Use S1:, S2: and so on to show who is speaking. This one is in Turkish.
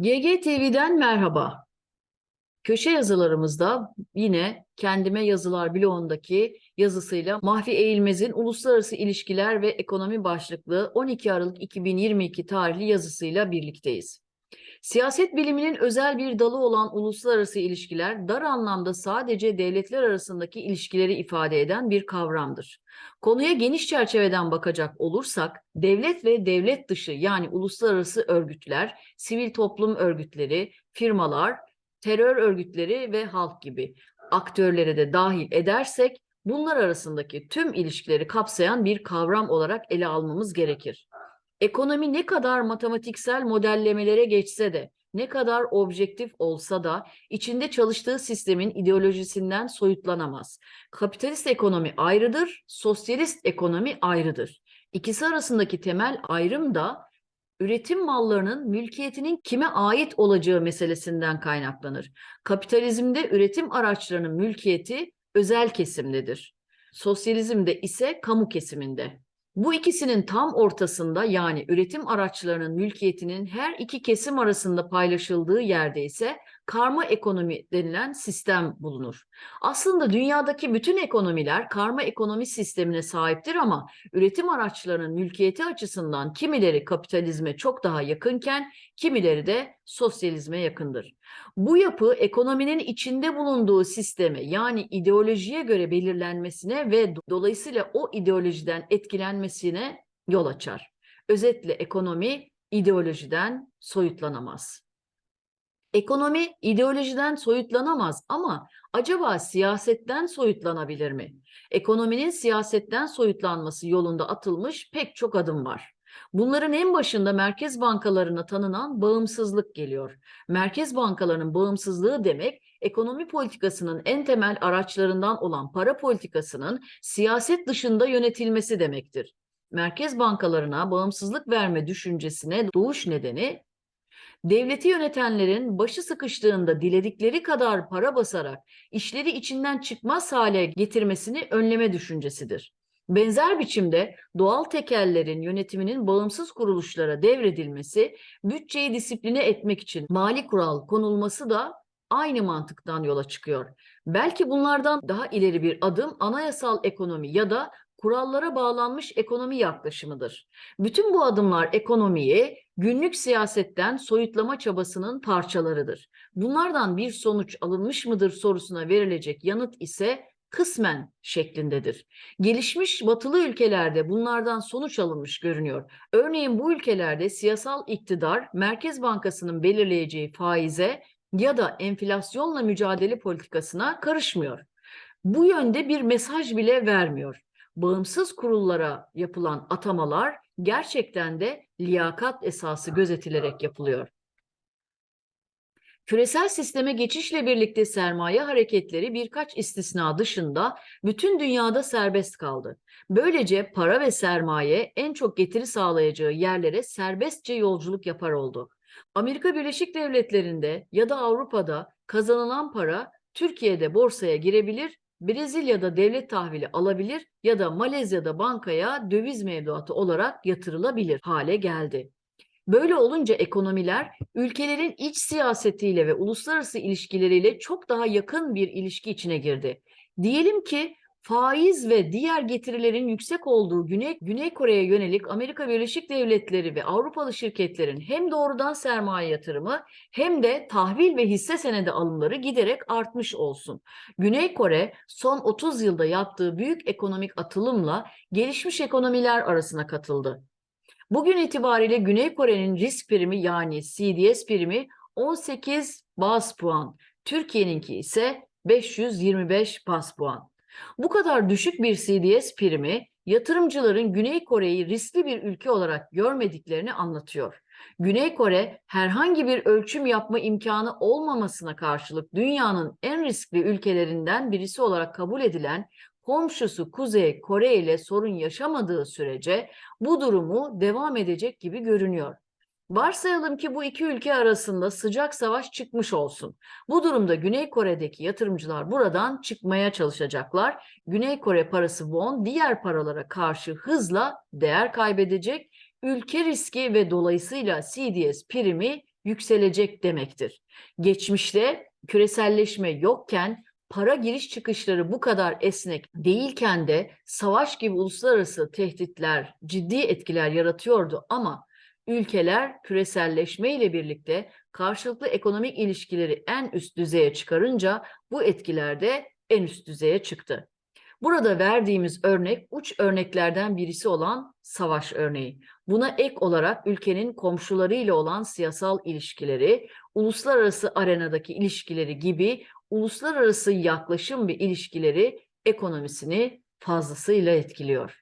S1: GGTV'den merhaba. Köşe yazılarımızda yine kendime yazılar bloğundaki yazısıyla Mahfi Eğilmez'in Uluslararası İlişkiler ve Ekonomi başlıklı 12 Aralık 2022 tarihli yazısıyla birlikteyiz. Siyaset biliminin özel bir dalı olan uluslararası ilişkiler dar anlamda sadece devletler arasındaki ilişkileri ifade eden bir kavramdır. Konuya geniş çerçeveden bakacak olursak devlet ve devlet dışı yani uluslararası örgütler, sivil toplum örgütleri, firmalar, terör örgütleri ve halk gibi aktörleri de dahil edersek bunlar arasındaki tüm ilişkileri kapsayan bir kavram olarak ele almamız gerekir. Ekonomi ne kadar matematiksel modellemelere geçse de, ne kadar objektif olsa da içinde çalıştığı sistemin ideolojisinden soyutlanamaz. Kapitalist ekonomi ayrıdır, sosyalist ekonomi ayrıdır. İkisi arasındaki temel ayrım da üretim mallarının mülkiyetinin kime ait olacağı meselesinden kaynaklanır. Kapitalizmde üretim araçlarının mülkiyeti özel kesimdedir. Sosyalizmde ise kamu kesiminde. Bu ikisinin tam ortasında yani üretim araçlarının mülkiyetinin her iki kesim arasında paylaşıldığı yerde ise karma ekonomi denilen sistem bulunur. Aslında dünyadaki bütün ekonomiler karma ekonomi sistemine sahiptir ama üretim araçlarının mülkiyeti açısından kimileri kapitalizme çok daha yakınken kimileri de sosyalizme yakındır. Bu yapı ekonominin içinde bulunduğu sisteme yani ideolojiye göre belirlenmesine ve dolayısıyla o ideolojiden etkilenmesine yol açar. Özetle ekonomi ideolojiden soyutlanamaz. Ekonomi ideolojiden soyutlanamaz ama acaba siyasetten soyutlanabilir mi? Ekonominin siyasetten soyutlanması yolunda atılmış pek çok adım var. Bunların en başında merkez bankalarına tanınan bağımsızlık geliyor. Merkez bankalarının bağımsızlığı demek ekonomi politikasının en temel araçlarından olan para politikasının siyaset dışında yönetilmesi demektir. Merkez bankalarına bağımsızlık verme düşüncesine doğuş nedeni devleti yönetenlerin başı sıkıştığında diledikleri kadar para basarak işleri içinden çıkmaz hale getirmesini önleme düşüncesidir. Benzer biçimde doğal tekellerin yönetiminin bağımsız kuruluşlara devredilmesi, bütçeyi disipline etmek için mali kural konulması da aynı mantıktan yola çıkıyor. Belki bunlardan daha ileri bir adım anayasal ekonomi ya da kurallara bağlanmış ekonomi yaklaşımıdır. Bütün bu adımlar ekonomiyi günlük siyasetten soyutlama çabasının parçalarıdır. Bunlardan bir sonuç alınmış mıdır sorusuna verilecek yanıt ise kısmen şeklindedir. Gelişmiş batılı ülkelerde bunlardan sonuç alınmış görünüyor. Örneğin bu ülkelerde siyasal iktidar Merkez Bankası'nın belirleyeceği faize ya da enflasyonla mücadele politikasına karışmıyor. Bu yönde bir mesaj bile vermiyor. Bağımsız kurullara yapılan atamalar gerçekten de liyakat esası gözetilerek yapılıyor. Küresel sisteme geçişle birlikte sermaye hareketleri birkaç istisna dışında bütün dünyada serbest kaldı. Böylece para ve sermaye en çok getiri sağlayacağı yerlere serbestçe yolculuk yapar oldu. Amerika Birleşik Devletleri'nde ya da Avrupa'da kazanılan para Türkiye'de borsaya girebilir, Brezilya'da devlet tahvili alabilir ya da Malezya'da bankaya döviz mevduatı olarak yatırılabilir hale geldi. Böyle olunca ekonomiler ülkelerin iç siyasetiyle ve uluslararası ilişkileriyle çok daha yakın bir ilişki içine girdi. Diyelim ki faiz ve diğer getirilerin yüksek olduğu Güney, Güney Kore'ye yönelik Amerika Birleşik Devletleri ve Avrupalı şirketlerin hem doğrudan sermaye yatırımı hem de tahvil ve hisse senedi alımları giderek artmış olsun. Güney Kore son 30 yılda yaptığı büyük ekonomik atılımla gelişmiş ekonomiler arasına katıldı. Bugün itibariyle Güney Kore'nin risk primi yani CDS primi 18 bas puan. Türkiye'ninki ise 525 bas puan. Bu kadar düşük bir CDS primi yatırımcıların Güney Kore'yi riskli bir ülke olarak görmediklerini anlatıyor. Güney Kore herhangi bir ölçüm yapma imkanı olmamasına karşılık dünyanın en riskli ülkelerinden birisi olarak kabul edilen komşusu Kuzey Kore ile sorun yaşamadığı sürece bu durumu devam edecek gibi görünüyor. Varsayalım ki bu iki ülke arasında sıcak savaş çıkmış olsun. Bu durumda Güney Kore'deki yatırımcılar buradan çıkmaya çalışacaklar. Güney Kore parası won diğer paralara karşı hızla değer kaybedecek. Ülke riski ve dolayısıyla CDS primi yükselecek demektir. Geçmişte küreselleşme yokken para giriş çıkışları bu kadar esnek değilken de savaş gibi uluslararası tehditler ciddi etkiler yaratıyordu ama ülkeler küreselleşme ile birlikte karşılıklı ekonomik ilişkileri en üst düzeye çıkarınca bu etkiler de en üst düzeye çıktı. Burada verdiğimiz örnek uç örneklerden birisi olan savaş örneği. Buna ek olarak ülkenin komşularıyla olan siyasal ilişkileri, uluslararası arenadaki ilişkileri gibi uluslararası yaklaşım ve ilişkileri ekonomisini fazlasıyla etkiliyor.